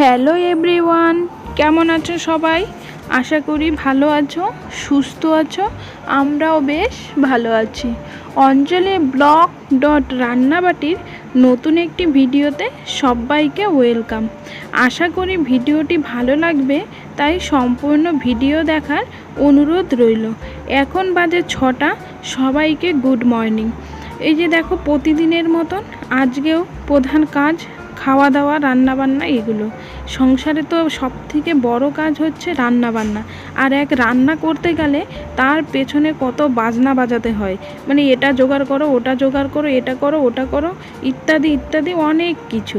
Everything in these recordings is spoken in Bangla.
হ্যালো এভরিওয়ান, কেমন আছো সবাই? আশা করি ভালো আছো, সুস্থ আছো, আমরাও বেশ ভালো আছি। অঞ্জলি ব্লগ ডট রান্নাবাটির নতুন একটি ভিডিওতে সবাইকে ওয়েলকাম। আশা করি ভিডিওটি ভালো লাগবে, তাই সম্পূর্ণ ভিডিও দেখার অনুরোধ রইল। এখন বাজে ছটা, সবাইকে গুড মর্নিং। এই যে দেখো, প্রতিদিনের মতন আজকেও প্রধান কাজ খাওয়া দাওয়া রান্নাবান্না এগুলো। সংসারে তো সব থেকে বড় কাজ হচ্ছে রান্নাবান্না। আর এক রান্না করতে গেলে তার পেছনে কত বাজনা বাজাতে হয়। মানে এটা জোগাড় করো, ওটা জোগাড় করো, এটা করো, ওটা করো, ইত্যাদি ইত্যাদি অনেক কিছু।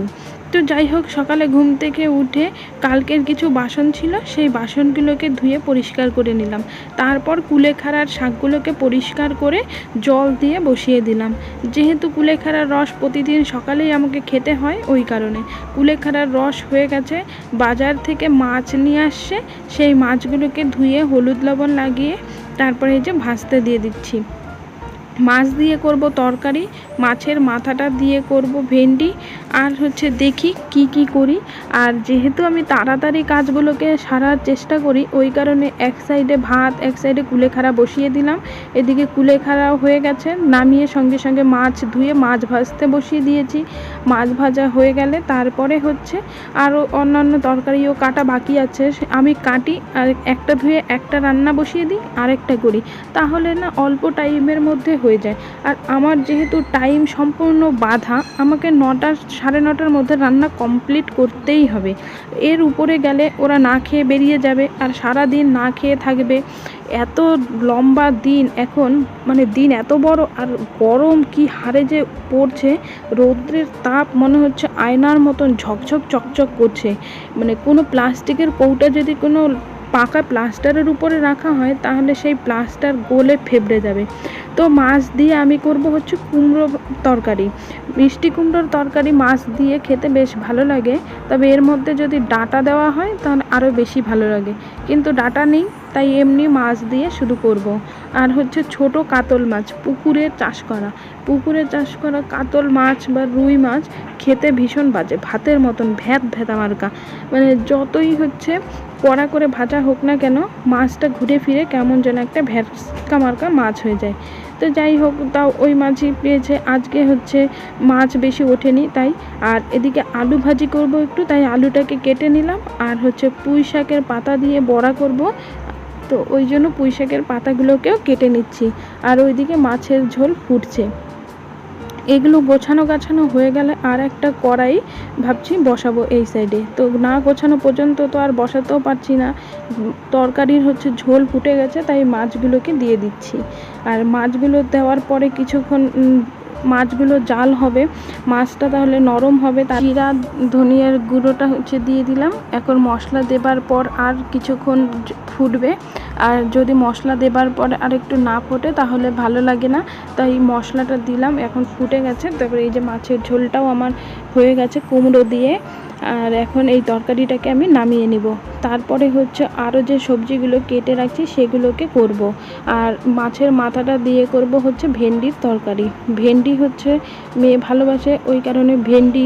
তো যাই হোক, সকালে ঘুম থেকে উঠে কালকের কিছু বাসন ছিল, সেই বাসনগুলোকে ধুয়ে পরিষ্কার করে নিলাম। তারপর কুলেখাড়ার শাকগুলোকে পরিষ্কার করে জল দিয়ে বসিয়ে দিলাম। যেহেতু কুলেখাড়ার রস প্রতিদিন সকালেই আমাকে খেতে হয়, ওই কারণে। কুলেখাড়ার রস হয়ে গেছে, বাজার থেকে মাছ নিয়ে আসছে, সেই মাছগুলোকে ধুয়ে হলুদ লবণ লাগিয়ে তারপরে এই যে ভাজতে দিয়ে দিচ্ছি। মাছ দিয়ে করব তরকারি, মাছের মাথাটা দিয়ে করব ভেন্ডি, আর হচ্ছে দেখি কি কি করি। আর যেহেতু আমি তাড়াতাড়ি কাজগুলোকে সারার চেষ্টা করি, ওই কারণে এক সাইডে ভাত, এক সাইডে কুলেখাড়া বসিয়ে দিলাম। এদিকে কুলেখাড়াও হয়ে গেছে, নামিয়ে সঙ্গে সঙ্গে মাছ ধুয়ে মাছ ভাজতে বসিয়ে দিয়েছি। মাছ ভাজা হয়ে গেলে তারপরে হচ্ছে আরও অন্যান্য তরকারিও কাটা বাকি আছে। আমি কাটি আর একটা ধুয়ে একটা রান্না বসিয়ে দিই, আরেকটা করি। তাহলে না অল্প টাইমের মধ্যে হয়ে যায়। আর আমার যেহেতু টাইম সম্পূর্ণ বাধা, আমাকে নটা সাড়ে নটার মধ্যে রান্না কমপ্লিট করতেই হবে। এর উপরে গেলে ওরা না খেয়ে বেরিয়ে যাবে আর সারা দিন না খেয়ে থাকবে। এত লম্বা দিন এখন মানে দিন এত বড় আর গরম কি হারে যে পড়ছে, রৌদ্রের তাপ মনে হচ্ছে আয়নার মতন ঝকঝক, চকচক করছে। মানে কোনো প্লাস্টিকের কৌটা যদি কোনো পাকা প্লাস্টারের উপরে রাখা হয়, তাহলে সেই প্লাস্টার গোলে ফেবড়ে যাবে। তো মাছ দিয়ে আমি করব হচ্ছে কুমড়ো তরকারি। মিষ্টি কুমড়োর তরকারি মাছ দিয়ে খেতে বেশ ভালো লাগে। তবে এর মধ্যে যদি ডাটা দেওয়া হয়, তাহলে আরও বেশি ভালো লাগে। কিন্তু ডাটা নেই। তাই এমনি মাছ দিয়ে শুধু করব। আর হচ্ছে ছোট কাতল মাছ, পুকুরে চাষ করা। পুকুরে চাষ করা কাতল মাছ বা রুই মাছ খেতে ভীষণ বাজে, ভাতের মতন ভ্যাত ভ্যাতা মার্কা। মানে যতই হচ্ছে কড়া করে ভাজা হোক না কেন, মাছটা ঘুরে ফিরে কেমন যেন একটা ভ্যাটকা মার্কা মাছ হয়ে যায়। তো যাই হোক, তাও ওই মাছই পেয়েছে। আজকে হচ্ছে মাছ বেশি ওঠেনি তাই। আর এদিকে আলু ভাজি করব একটু, তাই আলুটাকে কেটে নিলাম। আর হচ্ছে পুঁই শাকের পাতা দিয়ে বড়া করব। তো ওই জন্য পুঁই শাকের পাতাগুলোকেও কেটে নিচ্ছি। আর ওইদিকে মাছের ঝোল ফুটছে। এগুলো গোছানো গাছানো হয়ে গেলে আর একটা কড়াই ভাবছি বসাবো এই সাইডে। তো না গোছানো পর্যন্ত তো আর বসাতেও পারছি না। তরকারির হচ্ছে ঝোল ফুটে গেছে, তাই মাছগুলোকে দিয়ে দিচ্ছি। আর মাছগুলো দেওয়ার পরে কিছুক্ষণ মাছগুলো জাল হবে, মাছটা তাহলে নরম হবে। তার জিরা, ধনিয়ার গুঁড়োটা হচ্ছে দিয়ে দিলাম। এখন মশলা দেবার পর আর কিছুক্ষণ ফুটবে। আর যদি মশলা দেবার পর আর একটু না ফোটে, তাহলে ভালো লাগে না। তাই মশলাটা দিলাম, এখন ফুটে গেছে। তারপরে এই যে মাছের ঝোলটাও আমার হয়ে গেছে কুমড়ো দিয়ে। আর এখন এই তরকারিটাকে আমি নামিয়ে নিব। তারপরে হচ্ছে আরও যে সবজিগুলো কেটে রাখছি সেগুলোকে করব। আর মাছের মাথাটা দিয়ে করব হচ্ছে ভেন্ডির তরকারি। ভেন্ডি হচ্ছে মেয়ে ভালোবাসে, ওই কারণে ভেন্ডি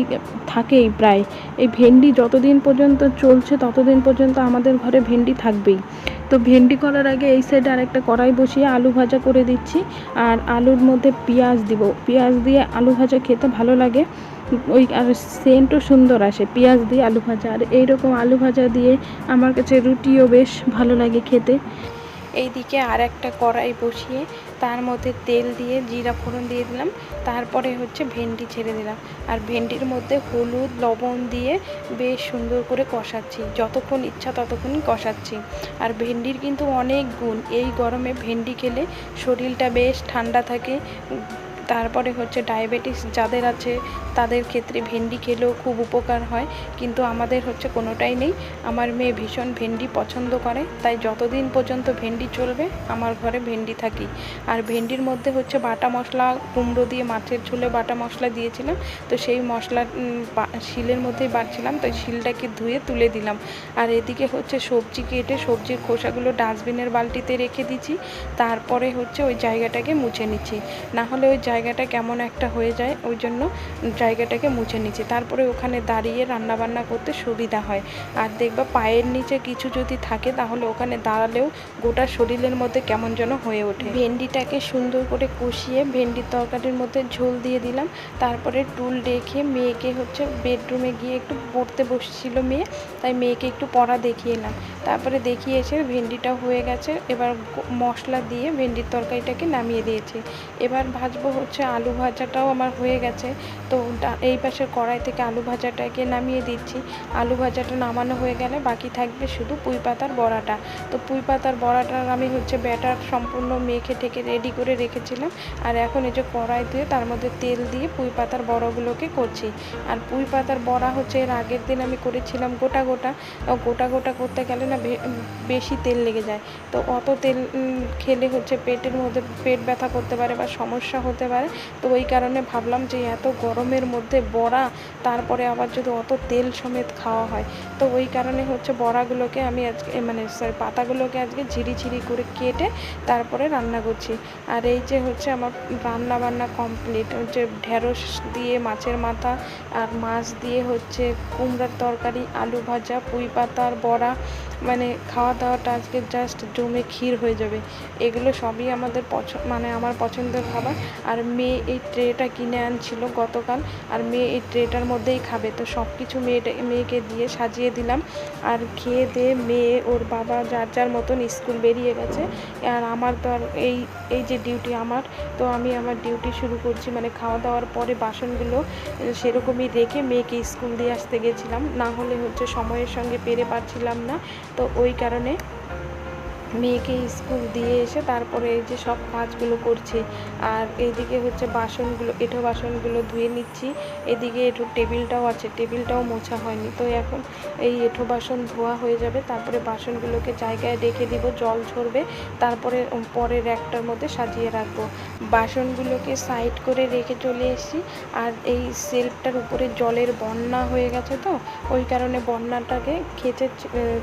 থাকেই প্রায়। এই ভেন্ডি যতদিন পর্যন্ত চলছে ততদিন পর্যন্ত আমাদের ঘরে ভেন্ডি থাকবেই। তো ভেন্ডি করার আগে এই সাইডে আরেকটা কড়াই বসিয়ে আলু ভাজা করে দিচ্ছি। আর আলুর মধ্যে পেঁয়াজ দিব। পেঁয়াজ দিয়ে আলু ভাজা খেতে ভালো লাগে। ওই আর সেন্টও সুন্দর আসে, পেঁয়াজ দিয়ে আলু ভাজা। আর এইরকম আলু ভাজা দিয়ে আমার কাছে রুটিও বেশ ভালো লাগে খেতে। এইদিকে আর একটা কড়াই বসিয়ে তার মধ্যে তেল দিয়ে, জিরা ফোড়ন দিয়ে দিলাম। তারপরে হচ্ছে ভেন্ডি ছেড়ে দিলাম। আর ভেন্ডির মধ্যে হলুদ, লবণ দিয়ে বেশ সুন্দর করে কষাচ্ছি। যতক্ষণ ইচ্ছা ততক্ষণই কষাচ্ছি। আর ভেন্ডির কিন্তু অনেক গুণ। এই গরমে ভেন্ডি খেলে শরীরটা বেশ ঠান্ডা থাকে তারপরে হচ্ছে ডায়াবেটিস যাদের আছে, তাদের ক্ষেত্রে ভেন্ডি খেলেও খুব উপকার হয়। কিন্তু আমাদের হচ্ছে কোনোটাই নেই। আমার মেয়ে ভীষণ ভেন্ডি পছন্দ করে, তাই যতদিন পর্যন্ত ভেন্ডি চলবে, আমার ঘরে ভেন্ডি থাকি। আর ভেন্ডির মধ্যে হচ্ছে বাটা মশলা, কুমড়ো দিয়ে মাছের ঝোলে বাটা মশলা দিয়েছিলাম, তো সেই মশলা শিলের মধ্যেই বাটছিলাম, তো শিলটাকে ধুয়ে তুলে দিলাম। আর এদিকে হচ্ছে সবজি কেটে সবজির খোসাগুলো ডাস্টবিনের বালতিতে রেখে দিচ্ছি তারপরে হচ্ছে ওই জায়গাটাকে মুছে নিচ্ছি। না হলে ওই জায়গা জায়গাটা কেমন একটা হয়ে যায়, ওই জন্য জায়গাটাকে মুছে নিচ্ছি। তারপরে ওখানে দাঁড়িয়ে রান্না বান্না করতে সুবিধা হয়। আর দেখবা পায়ের নিচে কিছু যদি থাকে, তাহলে ওখানে দাঁড়ালেও গোটা শরীরের মধ্যে কেমন যেন হয়ে ওঠে। ভেন্ডিটাকে সুন্দর করে কষিয়ে ভেন্ডির তরকারির মধ্যে ঝোল দিয়ে দিলাম। তারপরে টুল রেখে মেয়েকে হচ্ছে বেডরুমে গিয়ে একটু পড়তে বসছিল মেয়ে, তাই মেয়েকে একটু পড়া দেখিয়ে এলাম। তারপরে দেখিয়ে এসে ভেন্ডিটা হয়ে গেছে। এবার মশলা দিয়ে ভেন্ডির তরকারিটাকে নামিয়ে দিয়েছি। এবার ভাজবো হচ্ছে আলু ভাজাটাও আমার হয়ে গেছে। তো এই পাশের কড়াই থেকে আলু ভাজাটাকে নামিয়ে দিচ্ছি। আলু ভাজাটা নামানো হয়ে গেলে বাকি থাকবে শুধু পুঁই পাতার বড়াটা। তো পুঁই পাতার বড়াটার আমি হচ্ছে ব্যাটার সম্পূর্ণ মেখে ঠেকে রেডি করে রেখেছিলাম। আর এখন এই যে কড়াই দিয়ে তার মধ্যে তেল দিয়ে পুঁই পাতার বড়াগুলোকে করছি। আর পুঁই পাতার বড়া হচ্ছে এর আগের দিন আমি করেছিলাম গোটা গোটা। গোটা গোটা করতে গেলে না বেশি তেল লেগে যায়। তো অত তেল খেলে হচ্ছে পেটের মধ্যে পেট ব্যথা করতে পারে বা সমস্যা হতে পারে। তো ওই কারণে ভাবলাম যে এত গরমের মধ্যে বড়া, তারপরে আবার যদি অত তেল সমেত খাওয়া হয়। তো ওই কারণে হচ্ছে বড়াগুলোকে আমি আজকে মানে সরি পাতাগুলোকে আজকে ঝিরি ঝিরি করে কেটে তারপরে রান্না করছি। আর এই যে হচ্ছে আমার রান্না বান্না কমপ্লিট হচ্ছে ঢেঁড়স দিয়ে, মাছের মাথা আর মাছ দিয়ে হচ্ছে কুমড়ার তরকারি, আলু ভাজা, পুঁই পাতার বড়া মানে খাওয়া দাওয়াটা আজকে জাস্ট জমে ক্ষীর হয়ে যাবে। এগুলো সবই আমাদের পছন্দ মানে আমার পছন্দের খাবার। আর মেয়ে এই ট্রেটা কিনে আনছিল গতকাল, আর মেয়ে এই ট্রেটার মধ্যেই খাবে। তো সব কিছু মেয়েটা, মেয়েকে দিয়ে সাজিয়ে দিলাম। আর খেয়ে দিয়ে মেয়ে, ওর বাবা যার যার মতন স্কুল বেরিয়ে গেছে। আর আমার তো আর এই এই যে ডিউটি আমার, তো আমি আমার ডিউটি শুরু করছি। মানে খাওয়া দাওয়ার পরে বাসনগুলো সেরকমই রেখে মেয়েকে স্কুল দিয়ে আসতে গেছিলাম। না হলে হচ্ছে সময়ের সঙ্গে পেরে পারছিলাম না। তো ওই কারণে মেয়েকে স্কুল দিয়ে এসে তারপরে এই যে সব কাজগুলো করছি। আর এইদিকে হচ্ছে বাসনগুলো, এঁঠো বাসনগুলো ধুয়ে নিচ্ছি। এদিকে এঁঠো টেবিলটাও আছে, টেবিলটাও মোছা হয়নি। তো এখন এই এঁঠো বাসন ধোয়া হয়ে যাবে, তারপরে বাসনগুলোকে জায়গায় রেখে দিব, জল ঝরবে, তারপরে পরের একটার মধ্যে সাজিয়ে রাখব। বাসনগুলোকে সাইড করে রেখে চলে এসেছি। আর এই সেলফটার উপরে জলের বন্যা হয়ে গেছে তো, ওই কারণে বন্যাটাকে খেচে,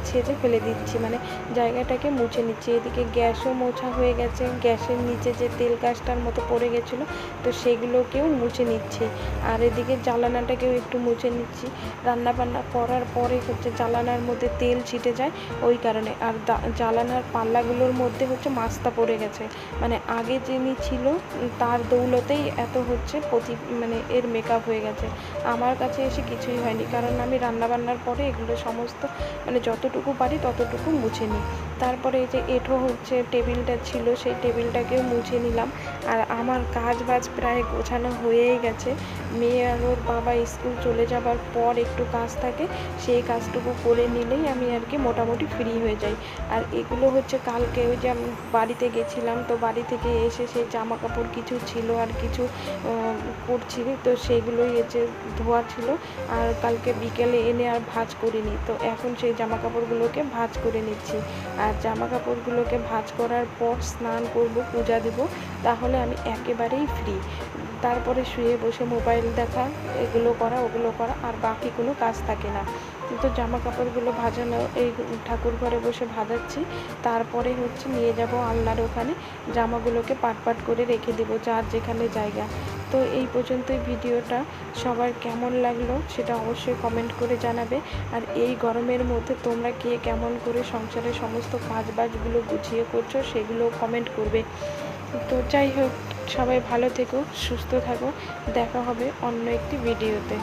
ছেঁচে ফেলে দিচ্ছি। মানে জায়গাটাকে মুছে নিচ্ছি এদিকে গ্যাসও মোছা হয়ে গেছে। গ্যাসের নিচে যে তেল গাছটার মতো পড়ে গেছিল, তো সেগুলোকেও মুছে নিচ্ছি। আর এদিকে জ্বালানাটাকেও একটু মুছে নিচ্ছি। রান্না বান্না করার পরে হচ্ছে জ্বালানার মধ্যে তেল ছিটে যায় ওই কারণে। আর জ্বালানার পাল্লাগুলোর মধ্যে হচ্ছে মাস্তা পড়ে গেছে। মানে আগে যিনি ছিল, তার দৌলতেই এত হচ্ছে প্রতি মানে এর মেকআপ হয়ে গেছে। আমার কাছে এসে কিছুই হয়নি। কারণ আমি রান্না বান্নার পরে এগুলো সমস্ত মানে যতটুকু পারি ততটুকু মুছে নিই। তারপরে এই যে এঁঠো হচ্ছে টেবিলটা ছিল, সেই টেবিলটাকেও মুছে নিলাম। আর আমার কাজ বাজ প্রায় গোছানো হয়েই গেছে। মেয়ে আর ওর বাবা স্কুল চলে যাবার পর একটু কাজ থাকে, সেই কাজটুকু করে নিলেই আমি আর কি মোটামুটি ফ্রি হয়ে যাই। আর এগুলো হচ্ছে কালকে ওই যে আমি বাড়িতে গেছিলাম, তো বাড়ি থেকে এসে সেই জামা কাপড় কিছু ছিল আর কিছু করছি। তো সেগুলোই হচ্ছে ধোয়া ছিল। আর কালকে বিকেলে এনে আর ভাঁজ করিনি। তো এখন সেই জামা কাপড়গুলোকে ভাজ করে নিচ্ছি। আর জামা কাপড়গুলোকে ভাঁজ করার পর স্নান করব, পূজা দেব, তাহলে আমি একেবারেই ফ্রি তারপরে শুয়ে বসে মোবাইল দেখা, এগুলো করা, ওগুলো করা, আর বাকি কোনো কাজ থাকে না। তো জামা কাপড়গুলো ভাজানো, এই ঠাকুর ঘরে বসে ভাজাচ্ছি। তারপরে হচ্ছে নিয়ে যাব আলনার ওখানে, জামাগুলোকে পাট পাট করে রেখে দেবো যার যেখানে জায়গা। তো এই পর্যন্তই ভিডিওটা। সবার কেমন লাগল সেটা অবশ্যই কমেন্ট করে জানাবে। আর এই গরমের মধ্যে তোমরা কে কেমন করে সংসারের সমস্ত কাজ বাজগুলো গুছিয়ে করছ সেগুলো কমেন্ট করবে। তো যাই হোক, সবাই ভালো থেকো, সুস্থ থাকো। দেখা হবে অন্য একটি ভিডিওতে।